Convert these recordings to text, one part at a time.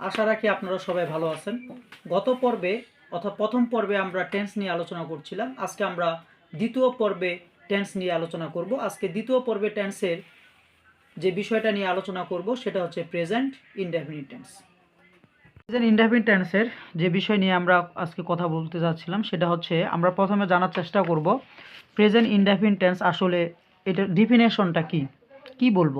আশা রাখি আপনারা সবাই ভালো আছেন। গত পর্বে অর্থাৎ প্রথম পর্বে আমরা টেন্স নিয়ে আলোচনা করছিলাম। আজকে আমরা দ্বিতীয় পর্বে টেন্স নিয়ে আলোচনা করব। আজকে দ্বিতীয় পর্বে টেন্সের যে বিষয়টা নিয়ে আলোচনা করব সেটা হচ্ছে present indefinite tense present indefinite টেন্সের যে বিষয় নিয়ে আমরা আজকে কথা বলতে যাচ্ছিলাম সেটা হচ্ছে আমরা প্রথমে জানার চেষ্টা করব প্রেজেন্ট ইনডেফিনিট টেন্স আসলে এটার ডিফিনেশনটা কি? কি বলব?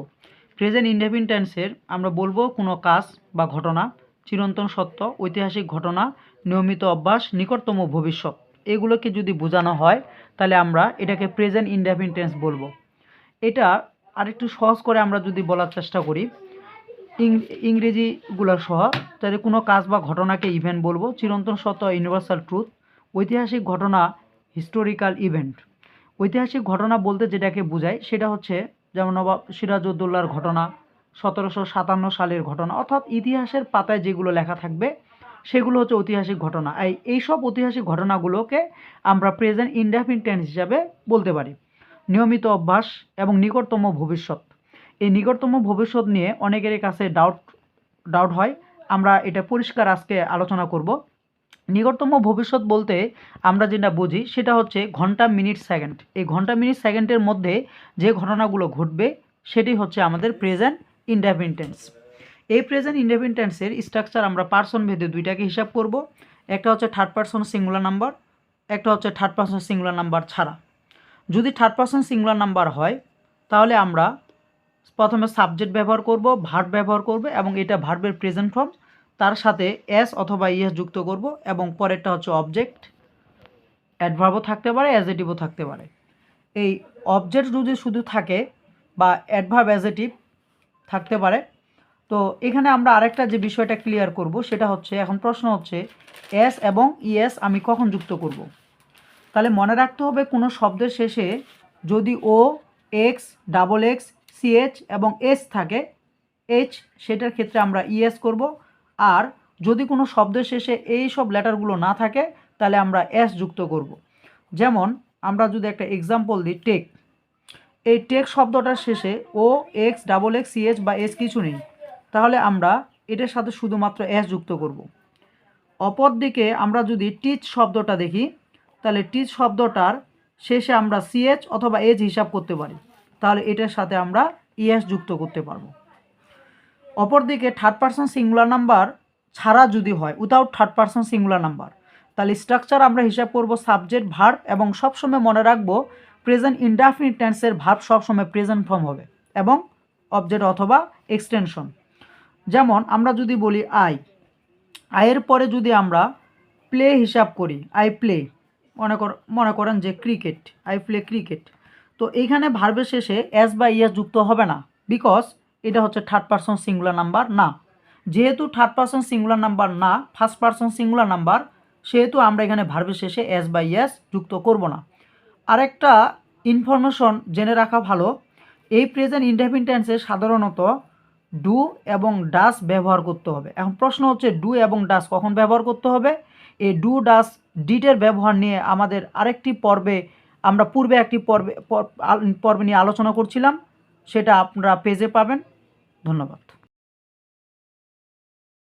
প্রেজেন্ট ইনডেফিনিট টেন্সের আমরা বলব কোনো কাজ বা ঘটনা, চিরন্তন সত্য, ঐতিহাসিক ঘটনা, নিয়মিত অভ্যাস, নিকটতম ভবিষ্যৎ, এগুলোকে যদি বোঝানো হয়, তাহলে আমরা এটাকে প্রেজেন্ট ইনডেফিনিট টেন্স বলব। এটা আরেকটু সহজ করে আমরা যদি বলার চেষ্টা করি ইংরেজিগুলো সহ, তাহলে কোনো কাজ বা ঘটনাকে ইভেন্ট বলব, চিরন্তন সত্য ইউনিভার্সাল ট্রুথ ঐতিহাসিক ঘটনা হিস্টোরিক্যাল ইভেন্ট ঐতিহাসিক ঘটনা বলতে যেটাকে বোঝায়, সেটা হচ্ছে যেমন নবাব সিরাজউদ্দৌলার ঘটনা, সতেরোশো সাতান্ন সালের ঘটনা, অর্থাৎ ইতিহাসের পাতায় যেগুলো লেখা থাকবে, সেগুলো হচ্ছে ঐতিহাসিক ঘটনা। এই, এইসব ঐতিহাসিক ঘটনাগুলোকে আমরা প্রেজেন্ট ইনডেফিনিট টেন্স হিসাবে বলতে পারি। নিয়মিত অভ্যাস এবং নিকটতম ভবিষ্যৎ। এই নিকটতম ভবিষ্যৎ নিয়ে অনেকের কাছে ডাউট ডাউট হয়। আমরা এটা পরিষ্কার আজকে আলোচনা করব। নিকটতম ভবিষ্যৎ বলতে আমরা যেটা বুঝি সেটা হচ্ছে ঘণ্টা, মিনিট, সেকেন্ড। এই ঘণ্টা, মিনিট, সেকেন্ডের মধ্যে যে ঘটনাগুলো ঘটবে সেটি হচ্ছে আমাদের প্রেজেন্ট ইনডেফিনিটেন্স এই প্রেজেন্ট ইনডেফিনিটেন্সের স্ট্রাকচার আমরা পার্সন ভেদে দুইটাকে হিসাব করব। একটা হচ্ছে থার্ড পার্সন সিঙ্গুলার নাম্বার, একটা হচ্ছে থার্ড পার্সন সিঙ্গুলার নাম্বার ছাড়া। যদি থার্ড পার্সন সিঙ্গুলার নাম্বার হয়, তাহলে আমরা প্রথমে সাবজেক্ট ব্যবহার করব, ভার্ব ব্যবহার করব এবং এটা ভার্বের প্রেজেন্ট ফর্ম তার সাথে এস অথবা ইএস যুক্ত করব এবং পরেরটা হচ্ছে অবজেক্ট অ্যাডভার্বও থাকতে পারে অ্যাজেটিভও থাকতে পারে। এই অবজেক্ট যদি শুধু থাকে বা অ্যাডভার্ব অ্যাজেটিভ থাকতে পারে, তো এখানে আমরা আরেকটা যে বিষয়টা ক্লিয়ার করব সেটা হচ্ছে, এখন প্রশ্ন হচ্ছে এস এবং ইএস আমি কখন যুক্ত করব? তাহলে মনে রাখতে হবে কোনো শব্দের শেষে যদি O X double X CH এবং এস থাকে এইচ সেটার ক্ষেত্রে আমরা ইএস করব আর যদি কোনো শব্দের শেষে এই সব লেটারগুলো না থাকে, তাহলে আমরা এস যুক্ত করব। যেমন আমরা যদি একটা এক্সাম্পল দিই টেক, এই টেক শব্দটার শেষে O X double X CH বা এস কিছু নেই, তাহলে আমরা এটার সাথে শুধুমাত্র এস যুক্ত করব। অপরদিকে আমরা যদি টিচ শব্দটা দেখি, তাহলে টিচ শব্দটার শেষে আমরা সিএচ অথবা এজ হিসাব করতে পারি, তাহলে এটার সাথে আমরা ইএস যুক্ত করতে পারব। অপরদিকে থার্ড পার্সন সিঙ্গুলার নাম্বার ছাড়া যদি হয় without third person singular number তাহলে স্ট্রাকচার আমরা হিসাব করব সাবজেক্ট ভার্ব এবং সবসময় মনে রাখব প্রেজেন্ট ইনডাফিনিট টেন্সের ভার্ব সবসময় প্রেজেন্ট ফর্ম হবে এবং অবজেক্ট অথবা এক্সটেনশন যেমন আমরা যদি বলি আই আয়ের পরে যদি আমরা প্লে হিসাব করি আই প্লে মনে কর, মনে করেন যে ক্রিকেট আই প্লে ক্রিকেট তো এইখানে ভার্বের শেষে এস বা ইএস যুক্ত হবে না বিকজ এটা হচ্ছে থার্ড পার্সন সিঙ্গুলার নাম্বার না। যেহেতু থার্ড পার্সন সিঙ্গুলার নাম্বার না ফার্স্ট পার্সন সিঙ্গুলার নাম্বার সেহেতু আমরা এখানে ভার্বের শেষে এস বাই এস যুক্ত করব না। আরেকটা ইনফরমেশন জেনে রাখা ভালো, এই প্রেজেন্ট ইনডেফিনিটেন্সে সাধারণত ডু এবং ডাস ব্যবহার করতে হবে। এখন প্রশ্ন হচ্ছে ডু এবং ডাস কখন ব্যবহার করতে হবে? এই ডু ডাস ডিটের ব্যবহার নিয়ে আমাদের আরেকটি পর্বে, আমরা পূর্বে একটি পর্বে পর্বে নিয়ে আলোচনা করছিলাম, সেটা আপনারা পেজে পাবেন। ধন্যবাদ।